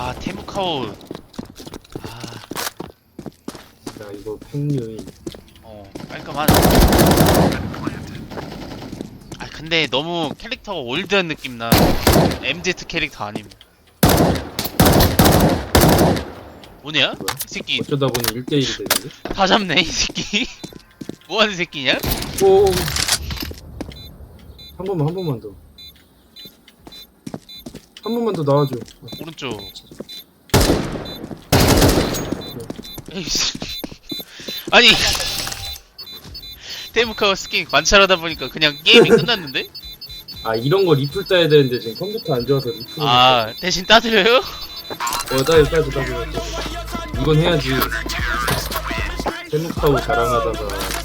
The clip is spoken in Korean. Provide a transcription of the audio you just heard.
아 테무카오 아야 이거 팽류이 어, 깔끔하네. 아, 근데 너무 캐릭터가 올드한 느낌 나. MZ 캐릭터 아님. 뭐냐? 이 새끼 어쩌다 보니 1대1이 되는데? 다 잡네, 이 새끼. 뭐 하는 새끼냐? 오. 한 번만 한 번만 더. 한 번만 더 나와줘. 오른쪽. 에이 씨. 아니. 테무카와 스킨 관찰하다 보니까 그냥 게임이 끝났는데? 아 이런 거 리플 따야 되는데 지금 컴퓨터 안 좋아서 리플. 아, 대신 따드려요? 어 따야 따야 따야. 이건 해야지. 세무카우 자랑하다가